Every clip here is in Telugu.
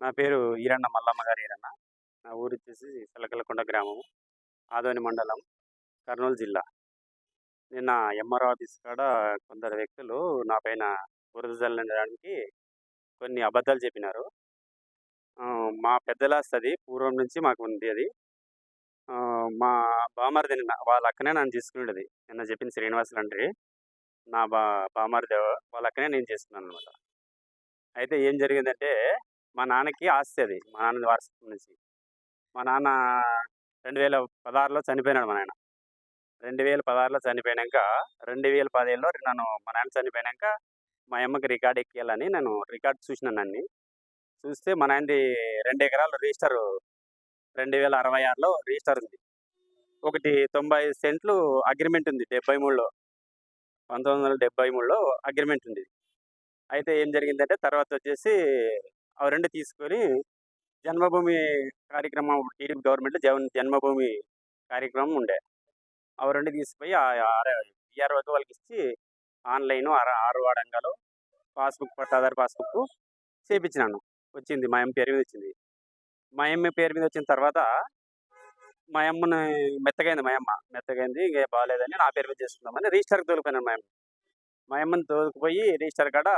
నా పేరు ఈరన్న మల్లమ్మ గారు ఈరన్న. నా ఊరు వచ్చేసి చిలకలకొండ గ్రామము. ఆదోని మండలం కర్నూలు జిల్లా. నిన్న ఎంఆర్ఓ ఆఫీస్ కాడ కొందరు వ్యక్తులు నా పైన బురద జల్లడానికి కొన్ని అబద్ధాలు చెప్పినారు. మా పెద్దలాస్తది పూర్వం నుంచి మాకు ఉంది అది మా బామర్ది నిన్న వాళ్ళ అక్కనే నన్ను తీసుకునేది నిన్న చెప్పిన శ్రీనివాసులు అంటే నా బా బామర్ది వాళ్ళ అక్కనే నేను చేసుకున్నాను అనమాట అయితే ఏం జరిగిందంటే మా నాన్నకి ఆస్తి అది. మా నాన్న వారసత్వం నుంచి. మా నాన్న రెండు వేల పదహారులో చనిపోయినాడు మా నాన్న రెండు వేల పదహారులో చనిపోయినాక రెండు వేల పదిహేనులో నన్ను మా నాన్న చనిపోయినాక మా అమ్మకి రికార్డ్ ఎక్కియాలని నేను రికార్డ్ చూసినాను అన్ని చూస్తే మా నాన్నది రెండు ఎకరాలు రిజిస్టర్ రెండు వేల అరవై ఆరులో రిజిస్టర్ ఉంది. ఒకటి తొంభై సెంట్లు అగ్రిమెంట్ ఉంది డెబ్బై మూడులో. పంతొమ్మిది వందల డెబ్బై మూడులో అగ్రిమెంట్ ఉంది. అయితే ఏం జరిగిందంటే తర్వాత వచ్చేసి అవి రెండు తీసుకొని జన్మభూమి కార్యక్రమం టీడీపీ గవర్నమెంట్ జన్ జన్మభూమి కార్యక్రమం ఉండే. అవి రెండు తీసుకుపోయి ఈఆర్ఓకి వాళ్ళకి ఇచ్చి ఆన్లైన్ ఆరు ఆరు వాడంగాలో పాస్బుక్ పట్టాదారు పాస్బుక్ చేయించినాను వచ్చింది మా అమ్మ పేరు మీద వచ్చింది. మా అమ్మ పేరు మీద వచ్చిన తర్వాత మా అమ్మని మెత్తగైంది మా అమ్మ మెత్తగైంది ఇంకా బాగాలేదని నా పేరు మీద చేసుకుందామని రిజిస్టర్కి తోలుకున్నాను మా అమ్మ మా అమ్మని తోలుకుపోయి రిజిస్టర్ కాడ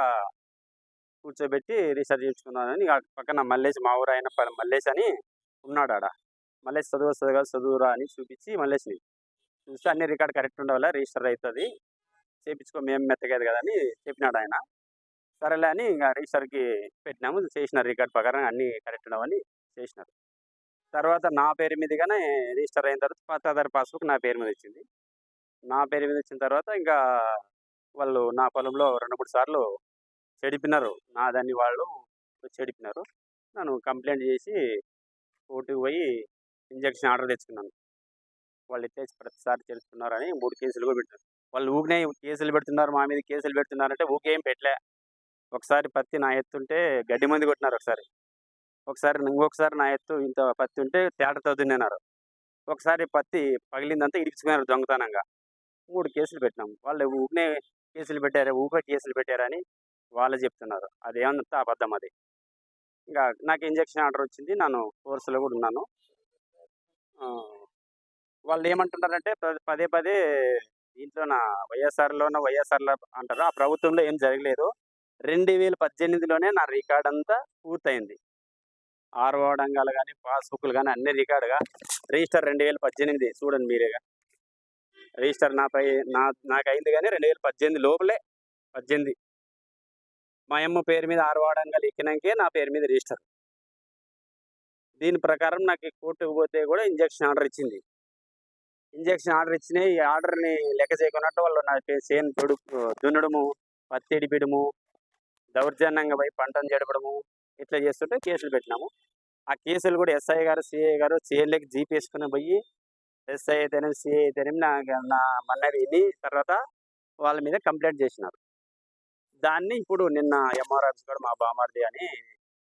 కూర్చోబెట్టి రీసెర్చ్ చేయించుకున్నానని పక్కన మల్లేష్ మా ఊరు అయిన ప- మల్లేష్ అని ఉన్నాడు ఆడ మల్లేష్ చదువు వస్తుంది కదా చదువురా అని చూపించి మల్లేష్ని చూస్తే అన్ని రికార్డ్ కరెక్ట్ ఉండవల్ల రిజిస్టర్ అవుతుంది. చేయించుకో మేము మెత్తగేది కదా అని చెప్పినాడు ఆయన. సరేలే అని ఇంకా రిజిస్టర్కి పెట్టినాము. చేసిన రికార్డ్ ప్రకారం అన్ని కరెక్ట్ ఉండవని చేసినారు. తర్వాత నా పేరు మీదుగానే రిజిస్టర్ అయిన తర్వాత పట్టాదారు పాస్బుక్ నా పేరు మీద వచ్చింది. నా పేరు మీద వచ్చిన తర్వాత ఇంకా వాళ్ళు నా పొలంలో రెండు మూడు సార్లు చెడిపినారు. నా దాన్ని వాళ్ళు చెడిపినారు. నన్ను కంప్లైంట్ చేసి కోర్టుకు పోయి ఇంజక్షన్ ఆర్డర్ తెచ్చుకున్నాను. వాళ్ళు ఇచ్చేసి ప్రతిసారి తెలుసుకున్నారని మూడు కేసులు కూడా పెట్టారు. వాళ్ళు ఊకినే కేసులు పెడుతున్నారు మా మీద కేసులు పెడుతున్నారంటే ఊకేం పెట్టలే. ఒకసారి పత్తి నా ఎత్తుంటే గడ్డి మంది కొట్టినారు ఒకసారి. ఒకసారి ఇంకొకసారి నా ఎత్తు ఇంత పత్తి ఉంటే తేటతో తిన్నారు. ఒకసారి పత్తి పగిలిందంతా ఇడిపించుకున్నారు దొంగతనంగా. మూడు కేసులు పెట్టినాం. వాళ్ళు ఊపినే కేసులు పెట్టారు ఊపే కేసులు పెట్టారని వాళ్ళు చెప్తున్నారు. అదేమంతా అబద్ధం అది. ఇంకా నాకు ఇంజక్షన్ ఆర్డర్ వచ్చింది. నేను కోర్సులో కూడా ఉన్నాను. వాళ్ళు ఏమంటున్నారంటే పదే పదే దీంట్లో నా వైఎస్ఆర్లోన వైఎస్ఆర్లో అంటారు. ఆ ప్రభుత్వంలో ఏం జరగలేదు. రెండు వేల పద్దెనిమిదిలోనే నా రికార్డ్ అంతా పూర్తయింది. ఆరు వాడంగాలు కానీ పాస్బుక్లు కానీ అన్ని రికార్డుగా. రిజిస్టర్ రెండు వేల పద్దెనిమిది చూడండి మీరేగా. రిజిస్టర్ నాపై నా నాకు అయింది కానీ రెండు వేల పద్దెనిమిది లోపలే పద్దెనిమిది. మా అమ్మ పేరు మీద ఆరు వాడంగాలు ఎక్కినాకే నా పేరు మీద రిజిస్టర్. దీని ప్రకారం నాకు కోర్టుకు పోతే కూడా ఇంజక్షన్ ఆర్డర్ ఇచ్చింది. ఇంజక్షన్ ఆర్డర్ ఇచ్చిన ఈ ఆర్డర్ని లెక్క చేయకున్నట్టు వాళ్ళు నా చేను తొడు దున్నడము పత్తి ఎడిపిడము దౌర్జన్యంగా పోయి పంటను జడపడము ఇట్లా చేస్తుంటే కేసులు పెట్టినాము. ఆ కేసులు కూడా ఎస్ఐ గారు సిఐ గారు చేనులకి జీపేసుకుని పోయి ఎస్ఐ అయితేనేమి సిఐ అయితేనేమి నా నా మన్నది విని తర్వాత వాళ్ళ మీద కంప్లైంట్ చేసినారు. దాన్ని ఇప్పుడు నిన్న ఎంఆర్ఆర్స్ కూడా మా బామార్ది అని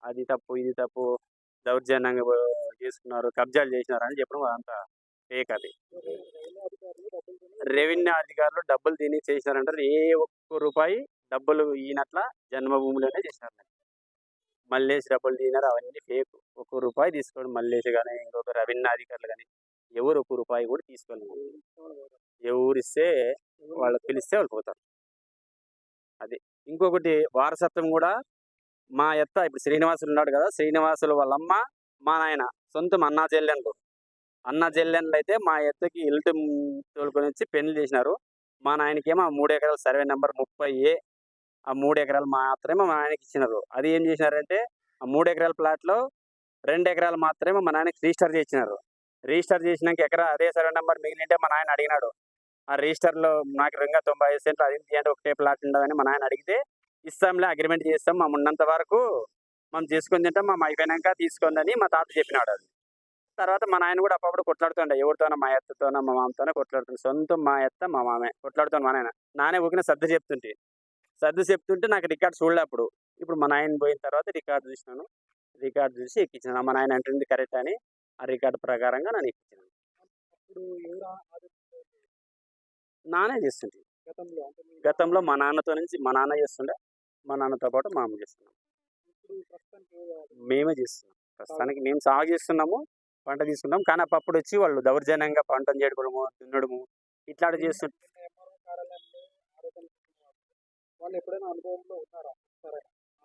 అది తప్పు ఇది తప్పు దౌర్జన్యంగా చేసుకున్నారు కబ్జాలు చేసినారు అని చెప్పడం అదంతా ఫేక్ అది. రెవెన్యూ అధికారులు డబ్బులు తిని చేసినారంటారు ఏ ఒక్క రూపాయి డబ్బులు ఈయనట్ల జన్మభూమిలోనే చేసినారు. మల్లేసి డబ్బులు తినారు అవన్నీ ఫేక్ ఒక్క రూపాయి తీసుకోండి మల్లేసి కానీ ఇంకొక రెవెన్యూ అధికారులు కానీ ఎవరు ఒక్క రూపాయి కూడా తీసుకోలేదు ఎవరిస్తే వాళ్ళు పిలిస్తే వాళ్ళు పోతారు. అది. ఇంకొకటి వారసత్వం కూడా మా ఎత్త ఇప్పుడు శ్రీనివాసులు ఉన్నాడు కదా శ్రీనివాసులు వాళ్ళమ్మ మా నాయన సొంతం అన్నా చెల్లెన్లు అన్న చెల్లెన్లు అయితే మా ఎత్తకి ఇల్లు తోలుకొని వచ్చి పెళ్ళి చేసినారు. మా నాయనకేమో ఆ మూడు ఎకరాల సర్వే నెంబర్ ముప్పై ఏ ఆ మూడు ఎకరాలు మాత్రమే మా నాయనకి ఇచ్చినారు. అది ఏం చేసినారంటే ఆ మూడు ఎకరాల ప్లాట్లో రెండు ఎకరాలు మాత్రమే మా నాయనకి రిజిస్టర్ చేసినారు. రిజిస్టర్ చేసినాక ఎకరా అదే సర్వే నెంబర్ మిగిలింటే మా నాయన అడిగినాడు. ఆ రిజిస్టర్లో నాకు రంగా తొంభై ఐదు సెంట్లు అది తీయండి ఒకటే ప్లాట్ ఉండదని మా నాయన అడిగితే ఇస్తాంలే అగ్రిమెంట్ చేస్తాం మా ఉన్నంత వరకు మనం చేసుకుని తింటాం మా అయిపోయినాక తీసుకుందని మా తాత చెప్పినాడు అది. తర్వాత మా నాయన కూడా అప్పుడప్పుడు కొట్లాడుతుండే ఎవరితోనో మా ఎత్తతోనో మా మామతోనో కొట్లాడుతుంది సొంతం మా ఎత్త మా మామే కొట్లాడుతాను మా నాయన. నానే ఊకిన సర్ది చెప్తుంటే సర్ది చెప్తుంటే నాకు రికార్డ్ చూడలే అప్పుడు. ఇప్పుడు మా నాయన పోయిన తర్వాత రికార్డు చూసినాను రికార్డు చూసి ఎక్కించాను మా నాయన అంటుంది కరెక్ట్ అని ఆ రికార్డు ప్రకారంగా నన్ను ఎక్కించాను. నానే చేస్తుంటే గతంలో గతంలో మా నాన్నతో నుంచి మా నాన్న చేస్తుండే మా నాన్నతో పాటు మా అమ్మ చేస్తున్నాం మేమే చేస్తున్నాం. ప్రస్తుతానికి మేము సాగు చేస్తున్నాము పంట తీసుకున్నాం. కానీ అప్పుడు వచ్చి వాళ్ళు దౌర్జన్యంగా పంటను చేయడము దున్నడము ఇట్లాంటి చేస్తుంటారు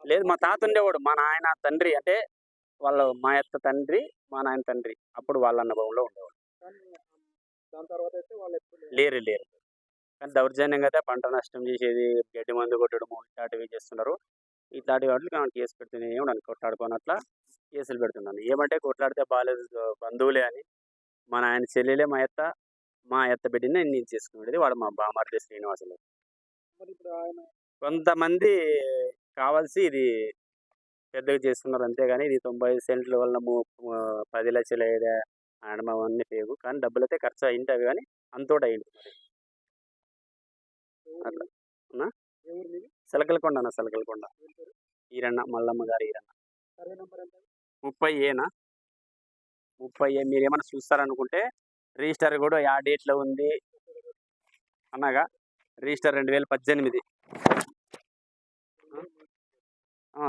లేదు మా తాత ఉండేవాడు మా నాయన తండ్రి అంటే వాళ్ళ మా యొక్క తండ్రి మా నాయన తండ్రి. అప్పుడు వాళ్ళ అనుభవంలో ఉండేవాడు. లేరు లేరు. కానీ దౌర్జన్యంగా అయితే పంట నష్టం చేసేది గడ్డి మందు కొట్టడము ఇట్లాంటివి చేస్తున్నారు. ఇట్లాంటి వాటికి మనం కేసు పెడుతూనే ఉన్నాను కొట్లాడుకొని అట్లా కేసులు పెడుతున్నాను ఏమంటే కొట్లాడితే బాగాలేదు బంధువులే అని మా నాయన చెల్లెలే మా ఎత్త మా ఎత్త బిడ్డని నేను చేసుకునేది వాడు మా బామార్ది శ్రీనివాసులు. ఆయన కొంతమంది కావాల్సి ఇది పెద్దగా చేస్తున్నారు అంతేగాని ఇది తొంభై సెంట్ల వల్ల పది లక్షలు అయ్యేదే ఆడమ అవన్నీ ఫేకు కానీ డబ్బులు అయితే ఖర్చు అయింటవి కానీ అంతోటి అయింది అట్లా. అవునా? సలకలకొండ అన్న సలకలకొండ? ఈరన్న మల్లమ్మ గారు ఈరన్న. ముప్పై ఏనా ముప్పై ఏ. మీరు ఏమైనా చూస్తారనుకుంటే రిజిస్టర్ కూడా ఆ డేట్లో ఉంది అనగా రిజిస్టర్ రెండు వేల పద్దెనిమిది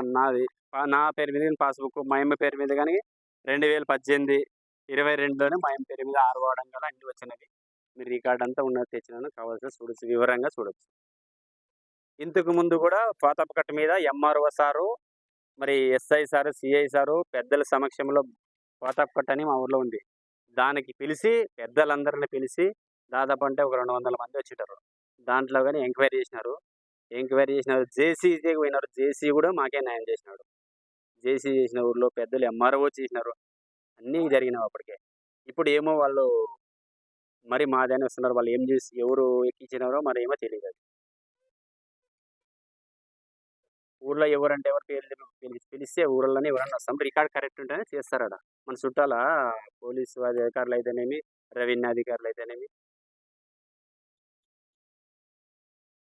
నాది. నా పేరు మీద పాస్బుక్ మా అమ్మ పేరు మీద కానీ రెండు వేల పద్దెనిమిది ఇరవై రెండులోనే మా అమ్మ పేరు మీద ఆరు వాడడం కదా అన్ని వచ్చినవి. మీరు రికార్డ్ అంతా ఉన్నది తెచ్చినాను కావాల్సిన చూడొచ్చు వివరంగా చూడొచ్చు. ఇంతకు ముందు కూడా పాతపకట్ట మీద ఎంఆర్ఓ సారు మరి ఎస్ఐ సారు సిఐ సారు పెద్దల సమక్షంలో పాతపకట్ట అని మా ఊర్లో ఉంది. దానికి పిలిచి పెద్దలందరిని పిలిచి దాదాపు అంటే ఒక రెండు వందల మంది వచ్చిటారు. దాంట్లో కానీ ఎంక్వైరీ చేసినారు. ఎంక్వైరీ చేసినారు. జేసీ పోయినారు. జేసీ కూడా మాకే న్యాయం చేసినాడు. జేసీ చేసిన ఊర్లో పెద్దలు ఎంఆర్ఓ చేసినారు. అన్నీ జరిగినావు అప్పటికే. ఇప్పుడు ఏమో వాళ్ళు మరి మాదని వస్తున్నారు. వాళ్ళు ఏం చేసి ఎవరు ఎక్కించినారో మరి ఏమో తెలియదు ఊర్లో ఎవరంటే ఎవరు పేరు పిలిస్తే ఊళ్ళోనే ఎవరన్నా వస్తాం. రికార్డ్ కరెక్ట్ ఉంటేనే చేస్తారట. మన చుట్టాల? పోలీసు అధికారులు అయితేనేమి రెవెన్యూ అధికారులు అయితేనేమి.